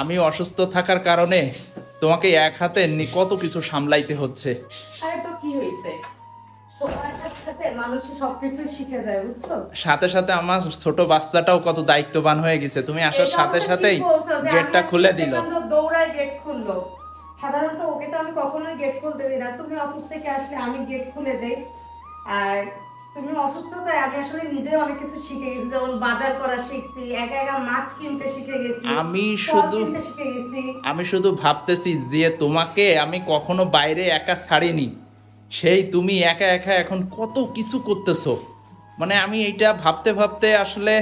আমি অসুস্থ থাকার কারণে তোমাকে এক হাতে কত কিছু সামলাইতে হচ্ছে। আরে তো কি হয়েছে? সাথে সাথে আমার ছোট বাচ্চাটাও কত দায়িত্ববান হয়ে গেছে। তুমি আসার সাথে সাথেই গেটটা খুলে দিল। দৌড়ায় গেট খুললো। সাধারণত ওকে তো আমি কখনোই গেট খুলতে দিই না। তুমি অফিস থেকে আসলে আমি গেট খুলে দেই। আর তুমি অসুস্থতায় আমি আসলে নিজে অনেক কিছু শিখে গেছি যেমন বাজার করা শিখছি একা একা মাছ কিনতে শিখে গেছি আমি শুধু শিখে গেছি। আমি শুধু ভাবতেছি যে তোমাকে আমি কখনো বাইরে একা ছাড়িনি সেই তুমি একা একা এখন কত কিছু করতেছো। মানে আমি এইটা ভাবতে ভাবতে আসলে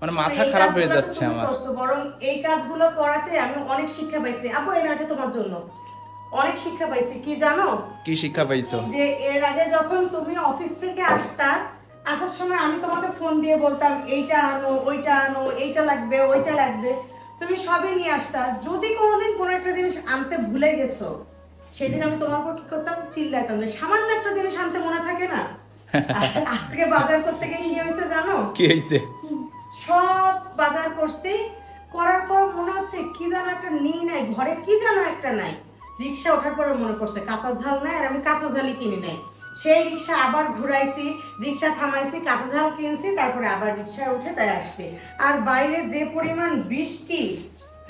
মানে মাথা খারাপ হয়ে যাচ্ছে আমার। বরং এই কাজগুলো করাতে আমি অনেক শিক্ষা পাইছি। আপু নয়টা তোমার জন্য। অনেক শিক্ষা পাইছি। কি জানো? কি শিক্ষা পাইছো? যে এর আগে যখন তুমি অফিস থেকে আসতা আসার সময় আমি তোমাকে ফোন দিয়ে বলতাম এইটা আনো ওইটা আনো এইটা লাগবে ওইটা লাগবে। তুমি সবই নিয়ে আসতা। যদি কোনোদিন কোনো একটা জিনিস আনতে ভুলে গেছো সেদিন আমি তোমার উপর কি করতাম? চিল্লাতাম যে সামান্য একটা জিনিস আনতে মনে থাকে না? আজকে বাজার করতে গিয়ে কি হয়েছে জানো? কি হয়েছে সব বাজার করছি। করার পর মনে হচ্ছে কি যেন একটা নিই নাই ঘরে কি যেন একটা নাই। রিক্সা ওঠার পরে মনে পড়ছে কাঁচা ঝাল নাই আর আমি কাঁচা ঝালই কিনি নাই। সেই রিক্সা আবার ঘুরাইছি রিক্সা থামাইছি কাঁচা ঝাল কিনছি তারপরে আবার রিক্সায় উঠে তাই আসছি। আর বাইরে যে পরিমাণ বৃষ্টি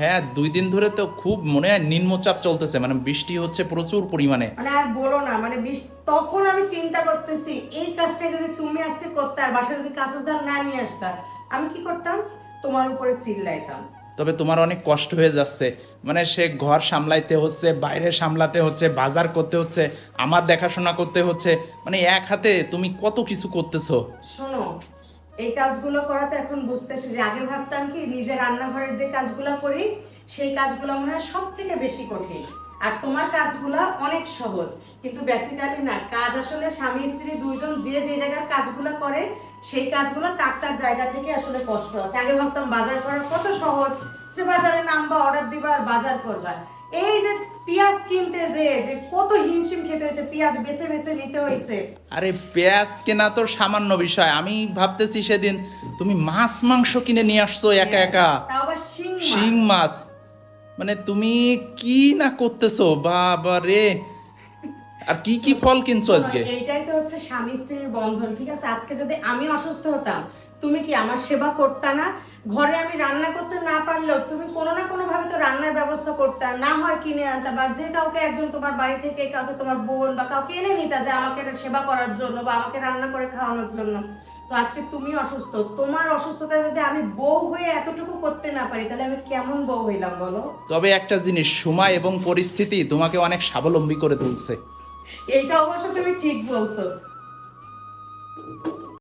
হ্যাঁ দুই দিন ধরে তো খুব মনে হয় নিম্নচাপ চলতেছে মানে বৃষ্টি হচ্ছে প্রচুর পরিমাণে। মানে আর বলো না মানে বৃষ্টি তখন আমি চিন্তা করতেছি এই কাজটা যদি তুমি আজকে করতে আর বাসায় যদি কাঁচা ঝাল না নিয়ে আসতা আমি কি করতাম? তোমার উপরে চিল্লাইতাম। তবে তোমার অনেক কষ্ট হয়ে যাচ্ছে। মানে সে ঘর সামলাইতে হচ্ছে, বাইরে সামলাতে হচ্ছে, বাজার করতে হচ্ছে, আমার দেখাশোনা করতে হচ্ছে। মানে এক হাতে তুমি কত কিছু করতেছো। শোনো, এই কাজগুলো করাতে এখন বুঝতেছি যে আগে ভাবতাম কি নিজে রান্নাঘরের যে কাজগুলো করি, সেই কাজগুলো মনে হয় সব থেকে বেশি কঠিন। আর তোমার কাজগুলো অনেক সহজ কিন্তু বেসিক্যালি না কাজ আসলে স্বামী স্ত্রী দুইজন যে যে জায়গার কাজগুলো করে সেই কাজগুলো তার তার জায়গা থেকে আসলে কষ্ট আছে। আগে ভাবতাম বাজার করা কত সহজ যে বাজারে নামবা অর্ডার দিবা আর বাজার করবা। এই যে পেঁয়াজ কিনতে যে যে কত হিমশিম খেতে হয়েছে পেঁয়াজ বেছে বেছে নিতে হয়েছে। আরে পেঁয়াজ কেনা তো সামান্য বিষয়। আমি ভাবতেছি সেদিন তুমি মাছ মাংস কিনে নিয়ে আসছো একা একা। তাও আবার শিং মাছ। মানে তুমি কি না করতেছো? বাবা রে। আর কি কি ফল কিনছো আজকে? এইটাই তো হচ্ছে স্বামী স্ত্রীর বন্ধন ঠিক আছে? আজকে যদি আমি অসুস্থ হতাম তুমি কি আমার সেবা করতা না? ঘরে আমি রান্না করতে না পারলেও তুমি কোনো না কোনো ভাবে তো রান্নার ব্যবস্থা করতা না হয় কিনে আনতা বা যে কাউকে একজন তোমার বাড়ি থেকে কাউকে তোমার বোন বা কাউকে এনে নিতা যে আমাকে সেবা করার জন্য বা আমাকে রান্না করে খাওয়ানোর জন্য। তো আজকে তুমি অসুস্থ। তোমার অসুস্থতা যদি আমি বউ হয়ে এতটুকু করতে না পারি তাহলে আমি কেমন বউ হইলাম বলো? তবে একটা জিনিস সময় এবং পরিস্থিতি তোমাকে অনেক স্বাবলম্বী করে তুলছে। এইটা অবশ্য তুমি ঠিক বলছো।